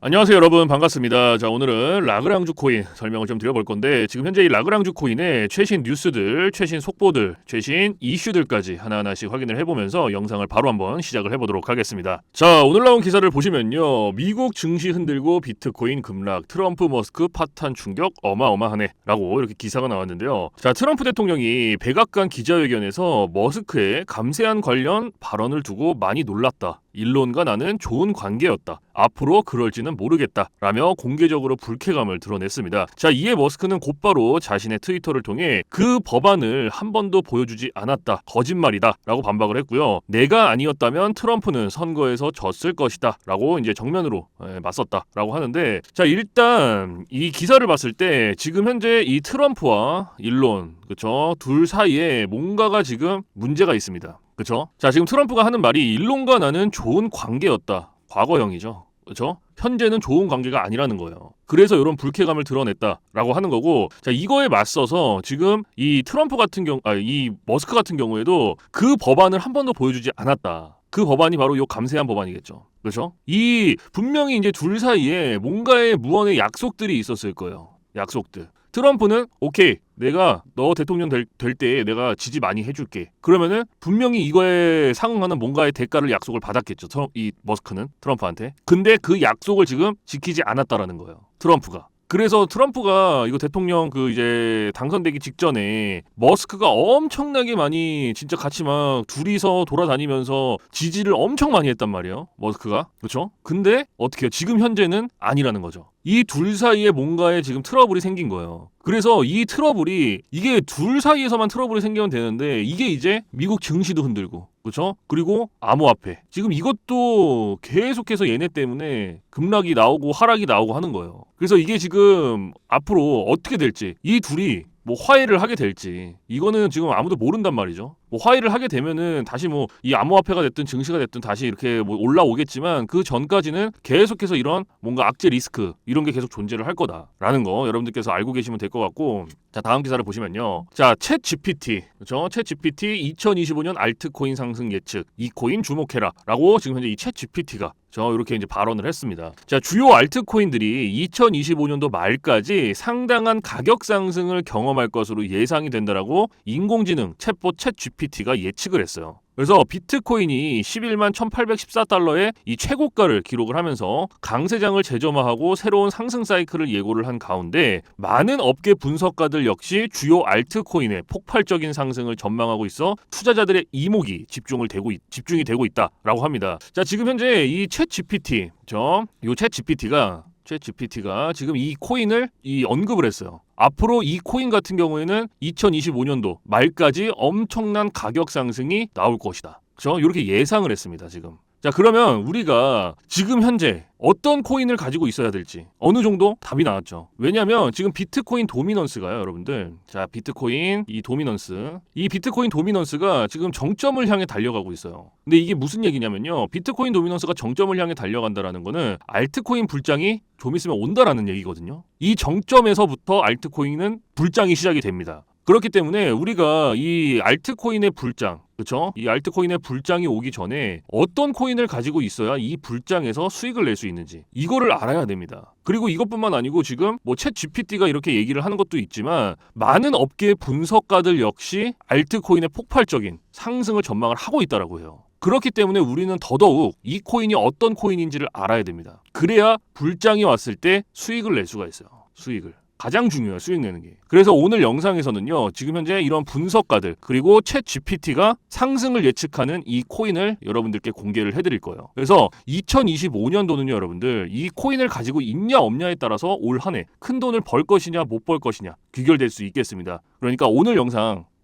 안녕하세요 여러분 반갑습니다. 자 오늘은 라그랑주 코인 설명을 좀 드려볼 건데 지금 현재 이 라그랑주 코인의 최신 뉴스들, 최신 속보들, 최신 이슈들까지 하나하나씩 확인을 해보면서 영상을 바로 한번 시작을 해보도록 하겠습니다. 자 오늘 나온 기사를 보시면요 미국 증시 흔들고 비트코인 급락, 트럼프 머스크 파탄 충격 어마어마하네라고 이렇게 기사가 나왔는데요. 자 트럼프 대통령이 백악관 기자회견에서 머스크의 감세한 관련 발언을 두고 많이 놀랐다. 일론과 나는 좋은 관계였다. 앞으로 그럴지는 모르겠다. 라며 공개적으로 불쾌감을 드러냈습니다. 자, 이에 머스크는 곧바로 자신의 트위터를 통해 그 법안을 한 번도 보여주지 않았다. 거짓말이다. 라고 반박을 했고요. 내가 아니었다면 트럼프는 선거에서 졌을 것이다. 라고 이제 정면으로 예, 맞섰다. 라고 하는데 자, 일단 이 기사를 봤을 때 지금 현재 이 트럼프와 일론 그쵸 둘 사이에 뭔가가 지금 문제가 있습니다. 그쵸? 자, 지금 트럼프가 하는 말이 일론과 나는 좋은 관계였다. 과거형이죠. 그쵸? 현재는 좋은 관계가 아니라는 거예요. 그래서 이런 불쾌감을 드러냈다라고 하는 거고, 자 이거에 맞서서 지금 이 트럼프 같은 경우, 아 이 머스크 같은 경우에도 그 법안을 한 번도 보여주지 않았다. 그 법안이 바로 요 감세한 법안이겠죠. 그렇죠? 이 분명히 이제 둘 사이에 뭔가의 무언의 약속들이 있었을 거예요. 약속들. 트럼프는 오케이 내가 너 대통령 될 때 내가 지지 많이 해줄게. 그러면은 분명히 이거에 상응하는 뭔가의 대가를 약속을 받았겠죠. 트럼, 이 머스크는 트럼프한테. 근데 그 약속을 지금 지키지 않았다라는 거예요. 트럼프가 그래서 트럼프가 이거 대통령 그 이제 당선되기 직전에 머스크가 엄청나게 많이 진짜 같이 막 둘이서 돌아다니면서 지지를 엄청 많이 했단 말이에요. 머스크가. 그렇죠? 근데 어떻게 해요? 지금 현재는 아니라는 거죠. 이 둘 사이에 뭔가에 지금 트러블이 생긴 거예요. 그래서 이 트러블이 이게 둘 사이에서만 트러블이 생기면 되는데 이게 이제 미국 증시도 흔들고 그렇죠? 그리고 암호화폐 지금 이것도 계속해서 얘네 때문에 급락이 나오고 하락이 나오고 하는 거예요. 그래서 이게 지금 앞으로 어떻게 될지 이 둘이 뭐 화해를 하게 될지 이거는 지금 아무도 모른단 말이죠. 뭐 화해를 하게 되면은 다시 뭐 이 암호화폐가 됐든 증시가 됐든 다시 이렇게 뭐 올라오겠지만 그 전까지는 계속해서 이런 뭔가 악재 리스크 이런 게 계속 존재를 할 거다라는 거 여러분들께서 알고 계시면 될 것 같고. 자 다음 기사를 보시면요. 자챗 GPT. 그렇죠? 챗 GPT 2025년 알트코인 상승 예측. 이 코인 주목해라라고 지금 현재 이 챗 GPT가 저 이렇게 이제 발언을 했습니다. 자 주요 알트코인들이 2025년도 말까지 상당한 가격 상승을 경험할 것으로 예상이 된다라고 인공지능 챗봇 챗 GPT가 예측을 했어요. 그래서 비트코인이 11만 1814달러의 이 최고가를 기록을 하면서 강세장을 재점화하고 새로운 상승 사이클을 예고를 한 가운데 많은 업계 분석가들 역시 주요 알트코인의 폭발적인 상승을 전망하고 있어 투자자들의 이목이 집중을 되고 있, 집중이 되고 있다라고 합니다. 자, 지금 현재 이챗 GPT, 저 요챗 GPT가 챗 GPT가 지금 이 코인을 이 언급을 했어요. 앞으로 이 코인 같은 경우에는 2025년도 말까지 엄청난 가격 상승이 나올 것이다. 그렇죠? 이렇게 예상을 했습니다. 지금. 자, 그러면 우리가 지금 현재 어떤 코인을 가지고 있어야 될지 어느 정도 답이 나왔죠. 왜냐하면 지금 비트코인 도미넌스가요, 여러분들. 자, 비트코인 이 도미넌스, 이 비트코인 도미넌스가 지금 정점을 향해 달려가고 있어요. 근데 이게 무슨 얘기냐면요, 비트코인 도미넌스가 정점을 향해 달려간다라는 거는 알트코인 불장이 좀 있으면 온다라는 얘기거든요. 이 정점에서부터 알트코인은 불장이 시작이 됩니다. 그렇기 때문에 우리가 이 알트코인의 불장, 그렇죠? 이 알트코인의 불장이 오기 전에 어떤 코인을 가지고 있어야 이 불장에서 수익을 낼 수 있는지 이거를 알아야 됩니다. 그리고 이것뿐만 아니고 지금 뭐 챗 GPT가 이렇게 얘기를 하는 것도 있지만 많은 업계 분석가들 역시 알트코인의 폭발적인 상승을 전망을 하고 있다라고 해요. 그렇기 때문에 우리는 더더욱 이 코인이 어떤 코인인지를 알아야 됩니다. 그래야 불장이 왔을 때 수익을 낼 수가 있어요. 수익을. 가장 중요해요 수익 내는 게. 그래서 오늘 영상에서는요 지금 현재 이런 분석가들 그리고 챗 GPT가 상승을 예측하는 이 코인을 여러분들께 공개를 해드릴 거예요. 그래서 2025년도는요 여러분들 이 코인을 가지고 있냐 없냐에 따라서 올 한 해 큰 돈을 벌 것이냐 못 벌 것이냐 귀결될 수 있겠습니다. 그러니까 오늘 영상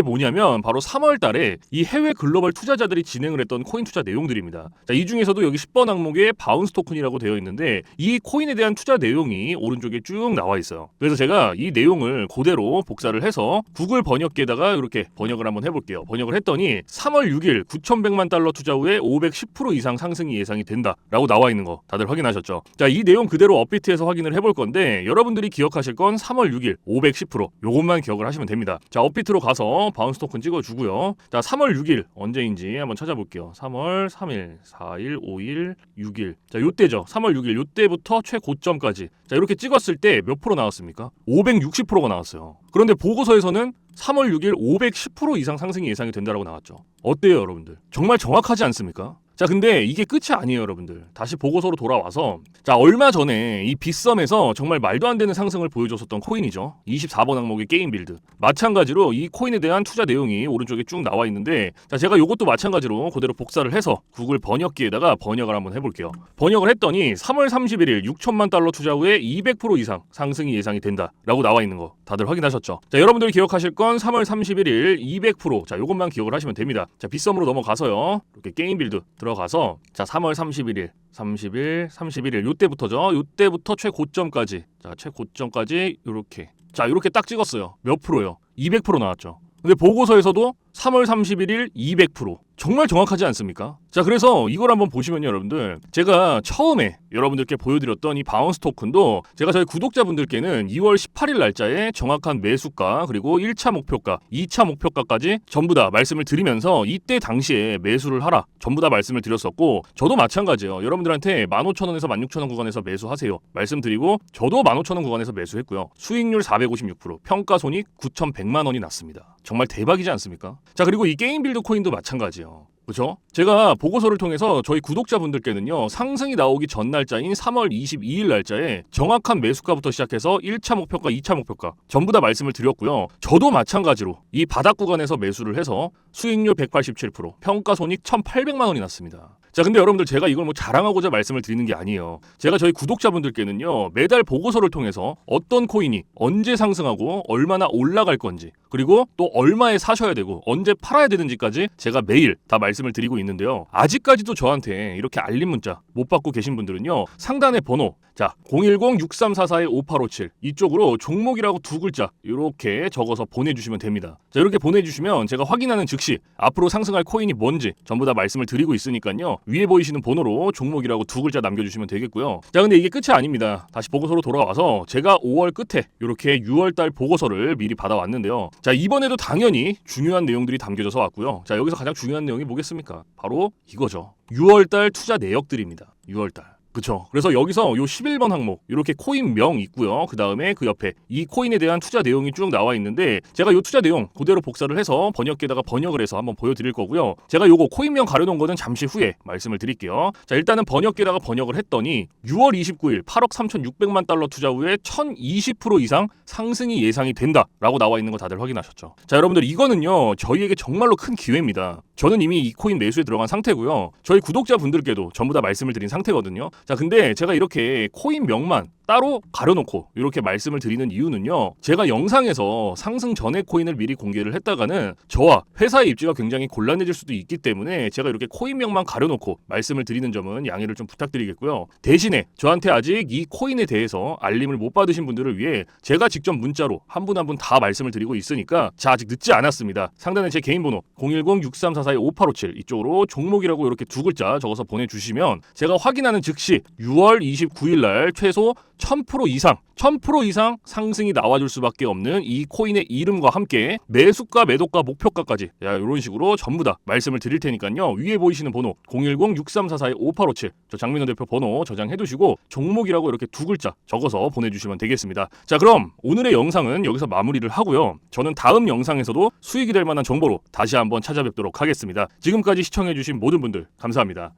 이게 뭐냐면 바로 3월 달에 이 해외 글로벌 투자자들이 진행을 했던 코인 투자 내용들입니다. 자, 이 중에서도 여기 10번 항목에 바운스 토큰이라고 되어 있는데 이 코인에 대한 투자 내용이 오른쪽에 쭉 나와 있어요. 그래서 제가 이 내용을 그대로 복사를 해서 구글 번역기에다가 이렇게 번역을 한번 해볼게요. 번역을 했더니 3월 6일 9,100만 달러 투자 후에 510% 이상 상승이 예상이 된다라고 나와 있는 거 다들 확인하셨죠? 자, 이 내용 그대로 업비트에서 확인을 해볼 건데 여러분들이 기억하실 건 3월 6일 510% 요것만 기억을 하시면 됩니다. 자, 업비트로 가서 바운스 토큰 찍어주고요. 자, 3월 6일 언제인지 한번 찾아볼게요. 3월 3일, 4일, 5일, 6일. 자, 요때죠. 3월 6일 요때부터 최고점까지. 자, 이렇게 찍었을 때 몇 프로 나왔습니까? 560%가 나왔어요. 그런데 보고서에서는 3월 6일 510% 이상 상승이 예상이 된다라고 나왔죠. 어때요, 여러분들? 정말 정확하지 않습니까? 자, 근데 이게 끝이 아니에요, 여러분들. 다시 보고서로 돌아와서 자, 얼마 전에 이 빗썸에서 정말 말도 안 되는 상승을 보여줬었던 코인이죠. 24번 항목의 게임 빌드. 마찬가지로 이 코인에 대한 투자 내용이 오른쪽에 쭉 나와 있는데 자, 제가 이것도 마찬가지로 그대로 복사를 해서 구글 번역기에다가 번역을 한번 해 볼게요. 번역을 했더니 3월 31일 6천만 달러 투자 후에 200% 이상 상승이 예상이 된다라고 나와 있는 거 다들 확인하셨죠? 자, 여러분들이 기억하실 건 3월 31일 200% 자, 요것만 기억을 하시면 됩니다. 자, 빗썸으로 넘어가서요. 이렇게 게임 빌드 들어 가서 자, 3월 31일 30일, 31일 요때부터죠. 요때부터 최고점까지. 자, 최고점까지 요렇게. 자, 요렇게 딱 찍었어요. 몇 프로요? 200% 나왔죠. 근데 보고서에서도 3월 31일 200%. 정말 정확하지 않습니까? 자, 그래서 이걸 한번 보시면요, 여러분들. 제가 처음에 여러분들께 보여드렸던 이 바운스 토큰도 제가 저희 구독자분들께는 2월 18일 날짜에 정확한 매수가 그리고 1차 목표가, 2차 목표가까지 전부 다 말씀을 드리면서 이때 당시에 매수를 하라. 전부 다 말씀을 드렸었고 저도 마찬가지예요. 여러분들한테 15,000원에서 16,000원 구간에서 매수하세요. 말씀드리고 저도 15,000원 구간에서 매수했고요. 수익률 456%, 평가 손익 9,100만 원이 났습니다. 정말 대박이지 않습니까? 자, 그리고 이 게임 빌드 코인도 마찬가지예요. 그렇죠? 제가 보고서를 통해서 저희 구독자분들께는요 상승이 나오기 전 날짜인 3월 22일 날짜에 정확한 매수가부터 시작해서 1차 목표가, 2차 목표가 전부 다 말씀을 드렸고요. 저도 마찬가지로 이 바닥 구간에서 매수를 해서 수익률 187%, 평가 손익 1,800만 원이 났습니다. 자, 근데 여러분들 제가 이걸 뭐 자랑하고자 말씀을 드리는 게 아니에요. 제가 저희 구독자분들께는요 매달 보고서를 통해서 어떤 코인이 언제 상승하고 얼마나 올라갈 건지 그리고 또 얼마에 사셔야 되고 언제 팔아야 되는지까지 제가 매일 다 말씀을 드리고 있는데요. 아직까지도 저한테 이렇게 알림 문자 못 받고 계신 분들은요. 상단의 번호 자 010-6344-5857 이쪽으로 종목이라고 두 글자 이렇게 적어서 보내주시면 됩니다. 자 이렇게 보내주시면 제가 확인하는 즉시 앞으로 상승할 코인이 뭔지 전부 다 말씀을 드리고 있으니까요. 위에 보이시는 번호로 종목이라고 두 글자 남겨주시면 되겠고요. 자 근데 이게 끝이 아닙니다. 다시 보고서로 돌아와서 제가 5월 끝에 이렇게 6월달 보고서를 미리 받아왔는데요. 자 이번에도 당연히 중요한 내용들이 담겨져서 왔고요. 자 여기서 가장 중요한 내용이 뭐겠습니까? 바로 이거죠. 6월달 투자 내역들입니다. 6월달. 그쵸. 그래서 여기서 요 11번 항목 이렇게 코인 명 있고요. 그 다음에 그 옆에 이 코인에 대한 투자 내용이 쭉 나와 있는데 제가 요 투자 내용 그대로 복사를 해서 번역기에다가 번역을 해서 한번 보여드릴 거고요. 제가 요거 코인명 가려놓은 거는 잠시 후에 말씀을 드릴게요. 자 일단은 번역기에다가 번역을 했더니 6월 29일 8억 3,600만 달러 투자 후에 1,020% 이상 상승이 예상이 된다라고 나와 있는 거 다들 확인하셨죠. 자 여러분들 이거는요 저희에게 정말로 큰 기회입니다. 저는 이미 이 코인 매수에 들어간 상태고요. 저희 구독자분들께도 전부 다 말씀을 드린 상태거든요. 자, 근데 제가 이렇게 코인 명만 따로 가려놓고 이렇게 말씀을 드리는 이유는요. 제가 영상에서 상승 전에 코인을 미리 공개를 했다가는 저와 회사의 입지가 굉장히 곤란해질 수도 있기 때문에 제가 이렇게 코인명만 가려놓고 말씀을 드리는 점은 양해를 좀 부탁드리겠고요. 대신에 저한테 아직 이 코인에 대해서 알림을 못 받으신 분들을 위해 제가 직접 문자로 한 분 한 분 다 말씀을 드리고 있으니까 자 아직 늦지 않았습니다. 상단에 제 개인 번호 010-6344-5857 이쪽으로 종목이라고 이렇게 두 글자 적어서 보내주시면 제가 확인하는 즉시 6월 29일 날 최소 1000% 이상 1000% 이상 상승이 나와줄 수밖에 없는 이 코인의 이름과 함께 매수가, 매도가, 목표가까지 야, 이런 식으로 전부 다 말씀을 드릴 테니까요. 위에 보이시는 번호 010-6344-5857 저 장민호 대표 번호 저장해 두시고 종목이라고 이렇게 두 글자 적어서 보내주시면 되겠습니다. 자 그럼 오늘의 영상은 여기서 마무리를 하고요. 저는 다음 영상에서도 수익이 될 만한 정보로 다시 한번 찾아뵙도록 하겠습니다. 지금까지 시청해주신 모든 분들 감사합니다.